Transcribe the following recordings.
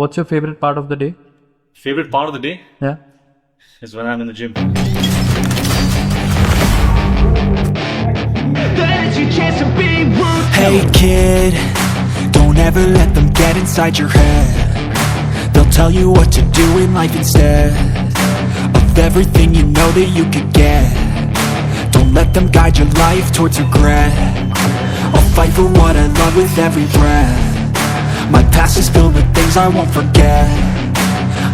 What's your favorite part of the day? Favorite part of the day Yeah. is when I'm in the gym. Hey kid, don't ever let them get inside your head. They'll tell you what to do in life instead of everything you know that you could get. Don't let them guide your life towards regret. I'll fight for what I love with every breath. My past is filled with things I won't forget.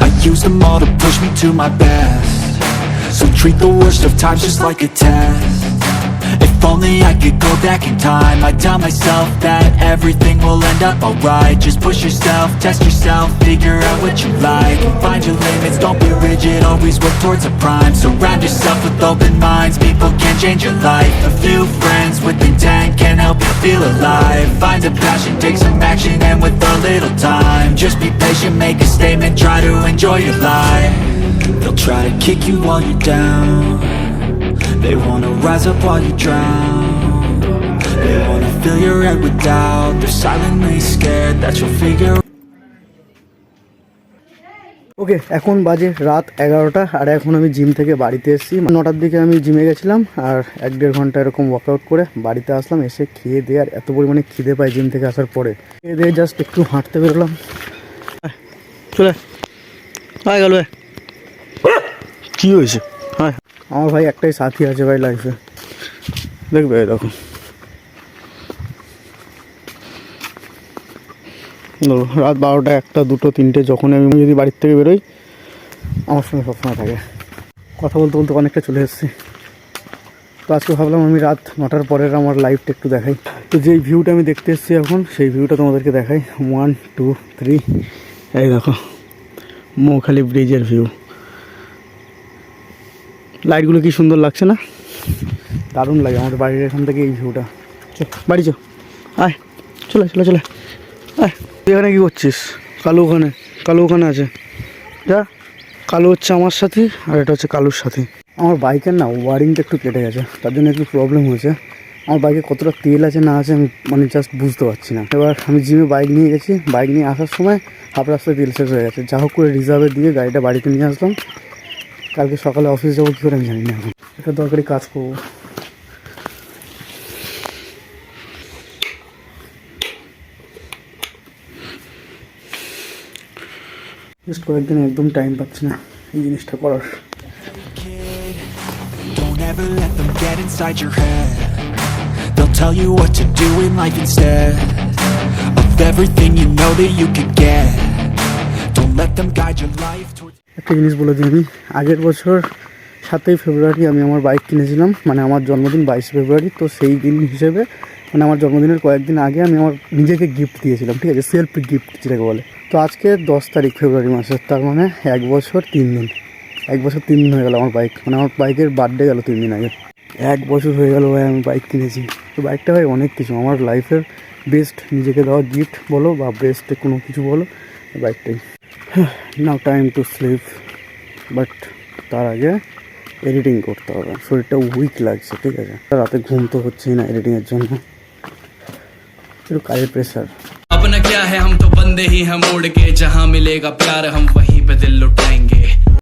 I use them all to push me to my best. So treat the worst of times just like a test. If only I could go back in time. I'd tell myself that everything will end up alright. Just push yourself, test yourself, figure out what you like. And Find your limits, don't be rigid, always work towards a prime. Surround yourself with open minds, people can change your life. A few friends with intent can help you feel alive. Find a passion, take some action and with a little time Just be patient, make a statement, try to enjoy your life They'll try to kick you while you're down they wanna rise up while you drown They wanna fill your head with doubt They're silently scared that you'll figure ওকে এখন বাজে রাত এগারোটা আর এখন আমি gym থেকে বাড়িতে এসেছি নটার দিকে আমি জিমে গেছিলাম আর এক দেড় ঘণ্টা এরকম ওয়ার্কআউট করে বাড়িতে আসলাম এসে খেয়ে দিয়ে আর এত পরিমাণে খিদে পাই জিম থেকে আসার পরে খেয়ে দিয়ে জাস্ট একটু হাঁটতে বেরোলাম চলে আয়। গেল কী হয়েছে? হ্যাঁ আমার ভাই একটাই সাথী আছে ভাই লাইফে দেখবে ধরো, রাত বারোটা একটা দুটো তিনটে যখন আমি যদি বাড়ির থেকে বেরোই আমার সঙ্গে সবসময় থাকে। কথা বলতে বলতে অনেকটা চলে এসেছি। তো আজকে ভাবলাম আমি রাত নটার পরের আমার লাইফটা একটু দেখাই। তো যেই ভিউটা আমি দেখতে এসেছি এখন সেই ভিউটা তোমাদেরকে দেখাই। ওয়ান টু থ্রি এই দেখো, মৌখালি ব্রিজের ভিউ লাইটগুলো কি সুন্দর লাগছে না? দারুণ লাগে আমাদের বাড়ির এখান থেকে এই ভিউটা বাড়ি চো আয়, চলে চলে চলে। আয়, তুই এখানে কী করছিস? কালু ওখানে কালু ওখানে আছে। যা, কালু হচ্ছে আমার সাথে আর এটা হচ্ছে কালুর সাথে। আমার বাইকের না ওয়ারিংটা একটু কেটে গেছে, তার জন্য একটু প্রবলেম হয়েছে। আমার বাইকে কতটা তেল আছে না আছে আমি মানে জাস্ট বুঝতে পারছি না। এবার আমি জিমে বাইক নিয়ে গেছি। বাইক নিয়ে আসার সময় হাফ রাস্তায় তেল শেষ হয়ে গেছে। যা হোক করে রিজার্ভে দিয়ে গাড়িটা বাড়িতে নিয়ে আসলাম। কালকে সকালে অফিস যাব, কী করে আমি জানি না এখন। একটা দরকারি কাজ করব। জাস্ট কয়েকদিন একদম টাইম পাচ্ছি না এই জিনিসটা করার। Don't ever let them get inside your head. Tell you what to do in life instead Of everything you know that you could get. Don't let them guide your life towards একটা জিনিস বলে দিই আগের বছর সাতই ফেব্রুয়ারি আমি আমার bike কিনেছিলাম মানে আমার জন্মদিন বাইশে ফেব্রুয়ারি, তো সেই দিন হিসেবে মানে আমার জন্মদিনের কয়েকদিন আগে আমি আমার নিজেকে গিফট দিয়েছিলাম, ঠিক আছে সেলফ গিফট যেটাকে বলে। তো আজকে দশ তারিখ ফেব্রুয়ারি মাসের তার মানে এক বছর তিন দিন, এক বছর তিন দিন হয়ে গেল আমার বাইক মানে আমার বাইকের বার্থডে গেল তিন দিন আগে। এক বছর হয়ে গেল ভাই আমি বাইক কিনেছি তো বাইকটা ভাই অনেক কিছু আমার লাইফের বেস্ট নিজেকে দেওয়া গিফট বলো বা বেস্ট কোনো কিছু বলো বাইকটাই now time to sleep but তার আগে এডিটিং করতে হবে শরীরটা উইক লাগছে ঠিক আছে রাতে ঘুম তো হচ্ছেই না এডিটিংয়ের জন্য একটু কাজের প্রেশার अपना क्या है हम तो बंदे ही हम उड़ के जहाँ मिलेगा प्यार हम वहीं पे दिल लुटाएंगे